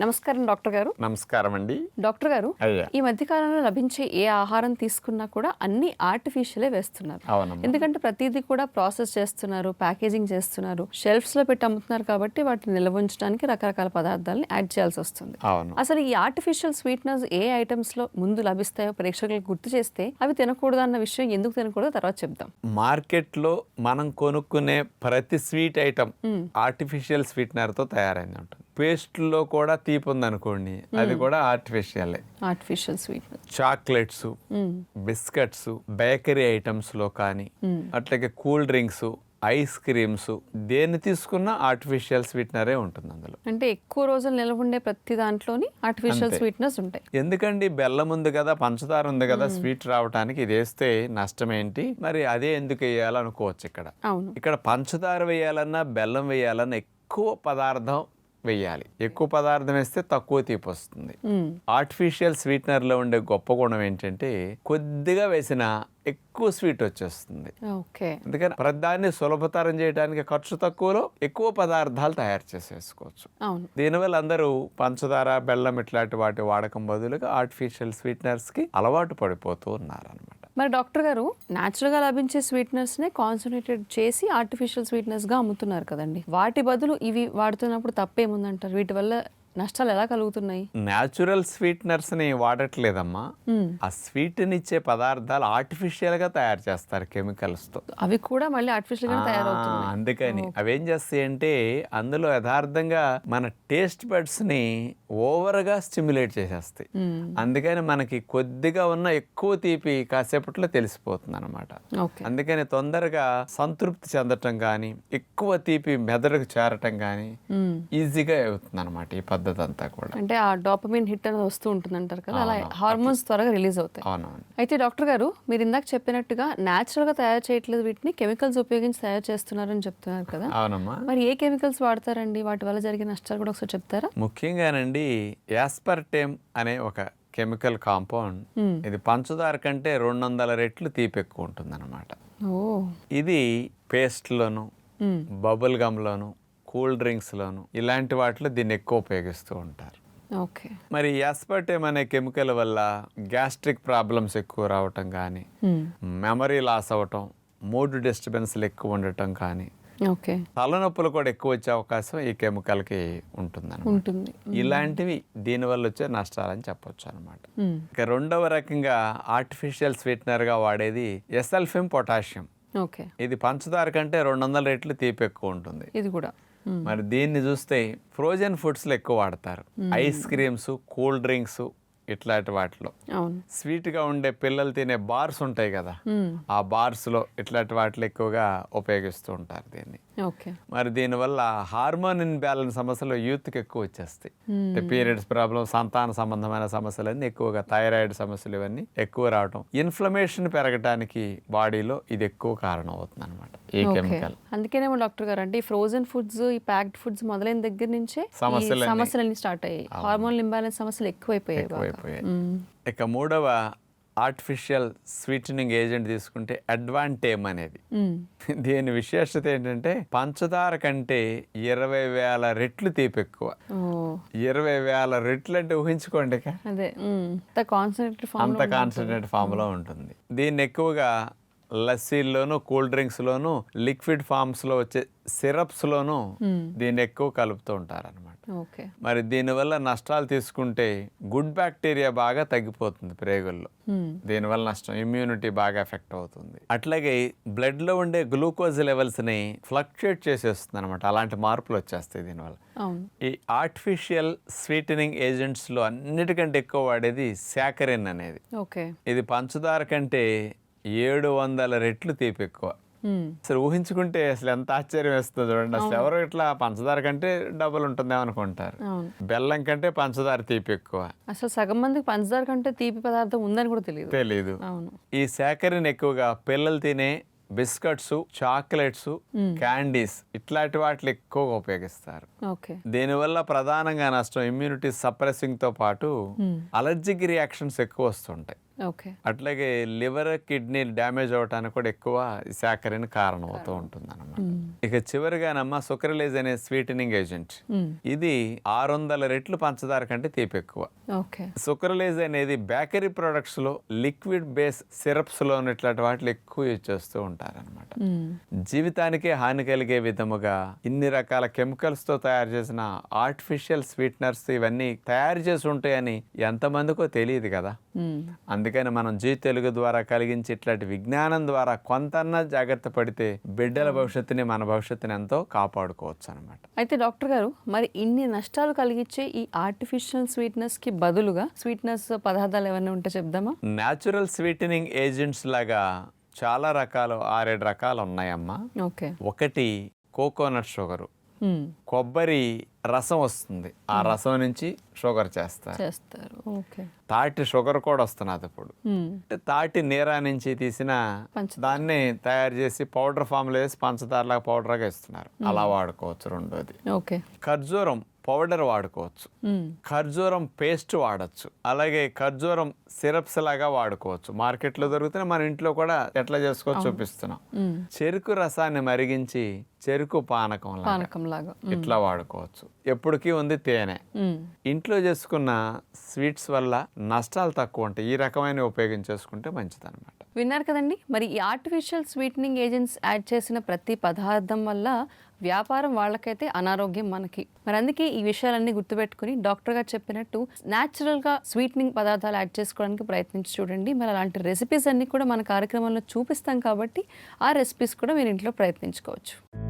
నమస్కారం డాక్టర్ గారు. నమస్కారం అండి. డాక్టర్ గారు ఈ మధ్య కాలంలో లభించే ఏ ఆహారం తీసుకున్నా కూడా అన్ని ఆర్టిఫిషియలే వేస్తున్నారు. ఎందుకంటే ప్రతిదీ కూడా ప్రాసెస్ చేస్తున్నారు ప్యాకేజింగ్ చేస్తున్నారు. షెల్ఫ్స్లో పెట్టి అమ్ముతున్నారు కాబట్టి వాటిని నిల్వ ఉంచడానికి రకరకాల పదార్థాలని యాడ్ చేయాల్సి వస్తుంది. అసలు ఈ ఆర్టిఫిషియల్ స్వీట్నర్స్ ఏ ఐటమ్స్లో ముందు లభిస్తాయో ప్రేక్షకులకు గుర్తు చేస్తే అవి తినకూడదు అన్న విషయం ఎందుకు తినకూడదో తర్వాత చెప్దాం. మార్కెట్లో మనం కొనుక్కునే ప్రతి స్వీట్ ఐటమ్ ఆర్టిఫిషియల్ స్వీట్నర్తో తయారైంది ఉంటుంది. పేస్ట్లో కూడా తీపి ఉందనుకోండి అది కూడా ఆర్టిఫిషియలే. Artificial sweetener chocolates biscuits bakery ఐటమ్స్లో కానీ అట్లాగే కూల్ డ్రింక్స్ ఐస్ క్రీమ్స్ దేన్ని తీసుకున్నా ఆర్టిఫిషియల్ స్వీట్నరే ఉంటుంది అందులో. అంటే ఎక్కువ రోజులు నిల్వ ఉండే ప్రతి దాంట్లోని ఆర్టిఫిషియల్ అంతే. స్వీట్నర్స్ ఉంటాయి. ఎందుకండి? బెల్లం ఉంది కదా పంచదార ఉంది కదా స్వీట్ రావడానికి ఇది వేస్తే నష్టం ఏంటి? మరి అదే ఎందుకు వేయాలనుకోవచ్చు ఇక్కడ? అవును. ఇక్కడ పంచదార వేయాలన్నా బెల్లం వేయాలన్నా ఎక్కువ పదార్థం వేయాలి. ఎక్కువ పదార్థం వేస్తే తక్కువ తీపి వస్తుంది. ఆర్టిఫిషియల్ స్వీట్నర్లో ఉండే గొప్ప గుణం ఏంటంటే కొద్దిగా వేసిన ఎక్కువ స్వీట్ వచ్చేస్తుంది. అందుకని ప్రతిదాన్ని సులభతరం చేయడానికి ఖర్చు తక్కువలో ఎక్కువ పదార్థాలు తయారు చేసేసుకోవచ్చు. దీనివల్ల అందరూ పంచదార బెల్లం ఇట్లాంటి వాటి వాడకం బదులుగా ఆర్టిఫిషియల్ స్వీట్నర్స్కి అలవాటు పడిపోతూ ఉన్నారనమాట మరి డాక్టర్ గారు న్యాచురల్గా లభించే స్వీట్నెస్నే కాన్సన్ట్రేటెడ్ చేసి ఆర్టిఫిషియల్ స్వీట్నెస్గా అమ్ముతున్నారు కదండి. వాటి బదులు ఇవి వాడుతున్నప్పుడు తప్పేముందంటారు? వీటి వల్ల నష్టాలు ఎలా కలుగుతున్నాయి? న్యాచురల్ స్వీట్నర్స్ని వాడట్లేదమ్మా. మ్మ్. ఆ స్వీట్నిచ్చే పదార్థాలు ఆర్టిఫిషియల్గా తయారు చేస్తారు కెమికల్స్తో అవి కూడా మళ్ళీ ఆర్టిఫిషియల్గా తయారవుతున్నాయి. అందుకని. అవేం చేస్తాయి అంటే అందులో యథార్థంగా మన టేస్ట్ బడ్స్ని ఓవర్గా స్టిమ్యులేట్ చేసేస్తాయి. అందుకని మనకి కొద్దిగా ఉన్న ఎక్కువ తీపి కాసేపట్లో తెలిసిపోతుంది అనమాట అందుకని తొందరగా సంతృప్తి చెందటం కానీ ఎక్కువ తీపి మెదడుకు చేరటం కానీ మ్మ్. ఈజీగా అవుతుంది అనమాట ఈ పద్ధతి. అంతా కూడా. అంటే ఆ డాపమిన్ హిట్ అనేది వస్తూ ఉంటుంది అంటారు కదా అలా హార్మోన్స్ త్వరగా రిలీజ్ అవుతాయి. అవునవును. అయితే డాక్టర్ గారు మీరు ఇందాక చెప్పినట్టుగా natural గా తయారు చేయట్లేదు వీటిని కెమికల్స్ ఉపయోగించి తయారు చేస్తున్నారని చెప్తున్నారు కదా. అవునమ్మా. మరి ఏ కెమికల్స్ వాడతారండి? వాటి వల్ల జరిగే నష్టాలు కూడా ఒకసారి చెప్తారా? ముఖ్యంగానండి యాస్పర్టేమ్ అనే ఒక కెమికల్ కాంపౌండ్. ఇది పంచదార కంటే రెండు వందల రెట్లు తీపి ఎక్కువ ఉంటుందన్నమాట. ఓ. ఇది పేస్ట్లోను. బబుల్ గమ్లోను కూల్ డ్రింక్స్లోను ఇలాంటి వాటిలో దీన్ని ఎక్కువ ఉపయోగిస్తూ ఉంటారు. ఓకే. మరి యాస్పర్టేమ్ అనే కెమికల్ వల్ల గ్యాస్ట్రిక్ ప్రాబ్లమ్స్ ఎక్కువ రావటం కానీ మ్మ్. మెమరీ లాస్ అవ్వటం మూడ్ డిస్టర్బెన్స్లు ఎక్కువ ఉండటం కానీ ఓకే. తలనొప్పులు కూడా ఎక్కువ వచ్చే అవకాశం ఈ కెమికల్కి ఉంటుందన్నమాట. ఉంటుంది. ఇలాంటివి దీనివల్ల వచ్చే నష్టాలని చెప్పొచ్చు అనమాట. ఇక రెండవ రకంగా ఆర్టిఫిషియల్ స్వీట్నర్గా వాడేది ఎసల్ఫిమ్ పొటాషియం. ఓకే. ఇది పంచదార కంటే రెండు వందల రెట్లు తీపి ఎక్కువ ఉంటుంది. ఇది కూడా. మరి దీన్ని చూస్తే ఫ్రోజన్ ఫుడ్స్లో ఎక్కువ వాడతారు. ఐస్ క్రీమ్స్ కూల్ డ్రింక్స్ ఇట్లాంటి వాటిలో. స్వీట్గా ఉండే పిల్లలు తినే బార్స్ ఉంటాయి కదా. ఆ బార్స్లో ఇట్లాంటి వాటిలో ఎక్కువగా ఉపయోగిస్తూ ఉంటారు దీన్ని. మరి దీనివల్ల హార్మోన్ ఇన్బ్యాలెన్స్ సమస్యలు యూత్కి ఎక్కువ వచ్చేస్తాయి. అంటే పీరియడ్స్ ప్రాబ్లం సంతాన సంబంధమైన సమస్యలన్నీ ఎక్కువగా థైరాయిడ్ సమస్యలు ఇవన్నీ ఎక్కువ రావటం. ఇన్ఫ్లమేషన్ పెరగటానికి బాడీలో ఇది ఎక్కువ కారణం అవుతుంది అనమాట ఈ కెమికల్. అందుకేనేమో డాక్టర్ గారు అంటే ఈ ఫ్రోజన్ ఫుడ్స్ ఈ ప్యాక్డ్ ఫుడ్స్ మొదలైన దగ్గర నుంచే ఈ సమస్యలన్నీ. సమస్యలన్నీ స్టార్ట్ అయ్యాయి. హార్మోన్ ఇంబ్యాలెన్స్ సమస్యలు ఎక్కువైపోయాయి. మ్మ్. ఇక మూడవ ఆర్టిఫిషియల్ స్వీటనింగ్ ఏజెంట్ తీసుకుంటే అడ్వాంటేమ్ అనేది. దీని విశేషత ఏంటంటే పంచదార కంటే ఇరవై వేల రెట్లు తీపి ఎక్కువ. ఇరవై వేల రెట్లు అంటే ఊహించుకోండి. అంత కాన్సన్ట్రేటెడ్ ఫామ్ కాన్సన్ట్రేట్ ఫామ్లో ఉంటుంది. దీన్ని ఎక్కువగా లస్సీల్లోను కూల్ డ్రింక్స్లోను లిక్విడ్ ఫామ్స్లో వచ్చే సిరప్స్లోను దీన్ని ఎక్కువ కలుపుతూ ఉంటారనమాట ఓకే. మరి దీనివల్ల నష్టాలు తీసుకుంటే గుడ్ బ్యాక్టీరియా బాగా తగ్గిపోతుంది ప్రేగుల్లో. దీనివల్ల నష్టం ఇమ్యూనిటీ బాగా ఎఫెక్ట్ అవుతుంది. అట్లాగే బ్లడ్లో ఉండే గ్లూకోజ్ లెవెల్స్ని ఫ్లక్చుయేట్ చేసేస్తుంది అనమాట అలాంటి మార్పులు వచ్చేస్తాయి దీనివల్ల. ఈ ఆర్టిఫిషియల్ స్వీటనింగ్ ఏజెంట్స్లో అన్నిటికంటే ఎక్కువ వాడేది శాకరిన్ అనేది. ఓకే. ఇది పంచదార కంటే ఏడు వందల రెట్లు తీపి ఎక్కువ. అసలు ఊహించుకుంటే అసలు ఎంత ఆశ్చర్యం వేస్తుంది చూడండి. అసలు ఎవరు ఇట్లా పంచదార కంటే డబుల్ ఉంటుందేమో అనుకుంటారు బెల్లం కంటే పంచదార తీపి ఎక్కువ. అసలు సగం మందికి పంచదార కంటే తీపి పదార్థం ఉందని కూడా తెలియదు అవును. ఈ సేకరణ ఎక్కువగా పిల్లలు తినే బిస్కెట్స్ చాక్లెట్స్ క్యాండీస్ ఇట్లాంటి వాటిని ఎక్కువగా ఉపయోగిస్తారు. దీనివల్ల ప్రధానంగా నష్టం ఇమ్యూనిటీ సప్రెసింగ్తో పాటు అలర్జిక్ రియాక్షన్స్ ఎక్కువ వస్తుంటాయి. ఓకే. అట్లాగే లివర్ కిడ్నీ డ్యామేజ్ అవడానికి కూడా ఎక్కువ సాకరిన్ కారణం అవుతూ ఉంటుంది అనమాట ఇక చివరిగానమ్మా సుక్రలేజ్ అనే స్వీటనింగ్ ఏజెంట్ ఇది ఆరు వందల రెట్లు పంచదార కంటే తీపి ఎక్కువ. ఓకే. సుక్రలేజ్ అనేది బేకరీ ప్రొడక్ట్స్లో లిక్విడ్ బేస్ సిరప్స్లో ఇట్లాంటి వాటిలో ఎక్కువ యూజ్ చేస్తూ ఉంటారనమాట జీవితానికే హాని కలిగే విధముగా ఇన్ని రకాల కెమికల్స్తో తయారు చేసిన ఆర్టిఫిషియల్ స్వీట్నర్స్ ఇవన్నీ తయారు చేసి ఉంటాయని ఎంతమందికో తెలియదు కదా. అందుకని మనం జీ తెలుగు ద్వారా కలిగించి ఇట్లాంటి విజ్ఞానం ద్వారా కొంతన్నా జాగ్రత్త పడితే బిడ్డల భవిష్యత్తుని మన భవిష్యత్తుని ఎంతో కాపాడుకోవచ్చు అనమాట అయితే డాక్టర్ గారు మరి ఇన్ని నష్టాలు కలిగించే ఈ ఆర్టిఫిషియల్ స్వీట్నెస్కి బదులుగా స్వీట్నెస్ పదార్థాలు ఏమైనా ఉంటే చెప్దామా? న్యాచురల్ స్వీటనింగ్ ఏజెంట్స్ లాగా చాలా రకాలు ఆరేడు రకాలు ఉన్నాయమ్మా. ఓకే. ఒకటి కోకోనట్ షుగరు కొబ్బరి రసం వస్తుంది. ఆ రసం నుంచి షుగర్ చేస్తారు. చేస్తారు. ఓకే. తాటి షుగర్ కూడా వస్తున్నది ఇప్పుడు. అంటే తాటి నీరా నుంచి తీసిన. దాన్ని తయారు చేసి పౌడర్ ఫామ్లో వేసి పంచదారలాగా పౌడర్గా ఇస్తున్నారు అలా వాడుకోవచ్చు రెండోది. ఓకే. ఖర్జూరం పౌడర్ వాడుకోవచ్చు. ఖర్జూరం పేస్ట్ వాడచ్చు. అలాగే ఖర్జూరం సిరప్స్ లాగా వాడుకోవచ్చు. మార్కెట్లో దొరుకుతున్నాయి మన ఇంట్లో కూడా ఎట్లా చేసుకోవచ్చు చూపిస్తున్నాం. చెరుకు రసాన్ని మరిగించి చెరుకు పానకం పానకం లాగా ఇట్లా వాడుకోవచ్చు. ఎప్పటికీ ఉంది తేనె. ఇంట్లో చేసుకున్న స్వీట్స్ వల్ల నష్టాలు తక్కువ ఉంటాయి. ఈ రకమైన ఉపయోగించేసుకుంటే మంచిది అనమాట విన్నారు కదండి. మరి ఈ ఆర్టిఫిషియల్ స్వీటనింగ్ ఏజెంట్స్ యాడ్ చేసిన ప్రతి పదార్థం వల్ల వ్యాపారం వాళ్ళకైతే అనారోగ్యం మనకి. మరి అందుకే ఈ విషయాలన్నీ గుర్తుపెట్టుకుని డాక్టర్ గారు చెప్పినట్టు న్యాచురల్గా స్వీటనింగ్ పదార్థాలు యాడ్ చేసుకోవడానికి ప్రయత్నించి చూడండి. మరి అలాంటి రెసిపీస్ అన్నీ కూడా మన కార్యక్రమంలో చూపిస్తాం కాబట్టి ఆ రెసిపీస్ కూడా మీరు ఇంట్లో ప్రయత్నించుకోవచ్చు.